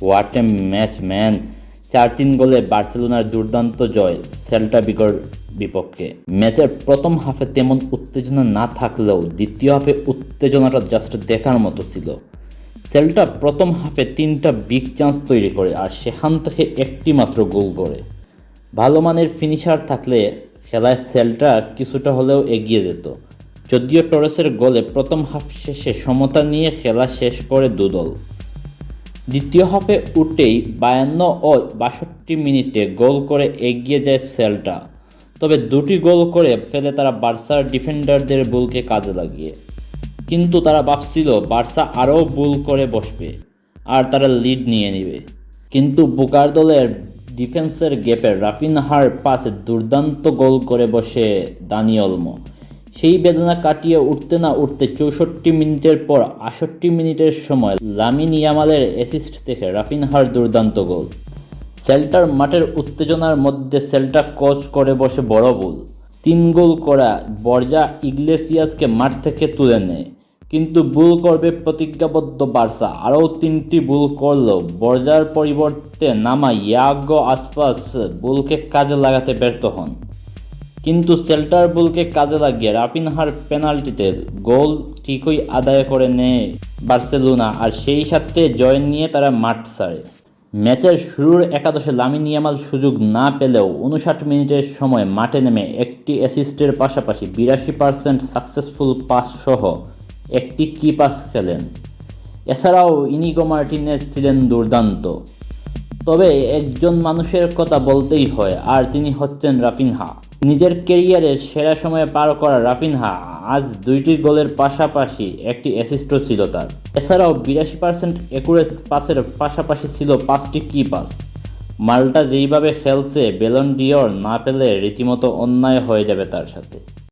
What match man চার তিন গোলে বার্সেলোনার দুর্দান্ত জয় সেল্টা বিগর বিপক্ষে। ম্যাচের প্রথম হাফে তেমন উত্তেজনা না থাকলেও দ্বিতীয় হাফে উত্তেজনাটা জাস্ট দেখার মতো ছিল। সেলটা প্রথম হাফে তিনটা বিগ চান্স তৈরি করে আর সেখান থেকে একটি মাত্র গোল করে। ভালো মানের ফিনিশার থাকলে খেলায় সেলটা কিছুটা হলেও এগিয়ে যেত। যদিও টরেসের গোলে প্রথম হাফ শেষে সমতা নিয়ে খেলা শেষ করে দুদল। দ্বিতীয় হাফে উঠেই বায়ান্ন ও বাষট্টি মিনিটে গোল করে এগিয়ে যায় সেলটা। তবে দুটি গোল করে ফেলে তারা বার্সার ডিফেন্ডারদের বুলকে কাজে লাগিয়ে। কিন্তু তারা ভাবছিল বার্সা আরও বুল করে বসবে আর তারা লিড নিয়ে নেবে। কিন্তু বুকার দলের ডিফেন্সের গ্যাপে রাফিনহার পাশে দুর্দান্ত গোল করে বসে দানি অলমো সেই বেদনা কাটিয়ে উঠতে না উঠতে চৌষট্টি মিনিটের পর আষট্টি মিনিটের সময় লামিন ইয়ামালের অ্যাসিস্ট থেকে রাফিনহার দুর্দান্ত গোল। সেল্টার মাঠের উত্তেজনার মধ্যে সেল্টা কোচ করে বসে বড় ভুল তিন গোল করা বর্জা ইগলেসিয়াসকে মাঠ থেকে তুলে নেয়। কিন্তু ভুল করবে প্রতিজ্ঞাবদ্ধ বার্সা। আরও তিনটি ভুল করলেও বর্জার পরিবর্তে নামা ইয়াগো আসপাস বুলকে কাজে লাগাতে ব্যর্থ হন। কিন্তু সেল্টার বুলকে কাজে লাগিয়ে রাফিনহার পেনাল্টিতে গোল ঠিকই আদায় করে নেয় বার্সেলোনা আর সেই সাথে জয় নিয়ে তারা মাঠ ছাড়ে। ম্যাচের শুরুর একাদশে লামিন ইয়ামাল সুযোগ না পেলেও উনষাট মিনিটের সময় মাঠে নেমে একটি অ্যাসিস্টের পাশাপাশি বিরাশি পার্সেন্ট সাকসেসফুল পাস সহ একটি কি পাস খেলেন। এছাড়াও ইনিগো মার্টিনেজ ছিলেন দুর্দান্ত। তবে একজন মানুষের কথা বলতেই হয়, আর তিনি হচ্ছেন রাফিনহা। নিজের কেরিয়ারের সেরা সময়ে পার করা রাফিনহা আজ দুইটি গোলের পাশাপাশি একটি অ্যাসিস্টও ছিল তার। এছাড়াও বিরাশি পার্সেন্ট একুরেট পাসের পাশাপাশি ছিল পাঁচটি কি পাস মালটা যেইভাবে খেলছে বেলন ডিওর না পেলে রীতিমতো অন্যায় হয়ে যাবে তার সাথে।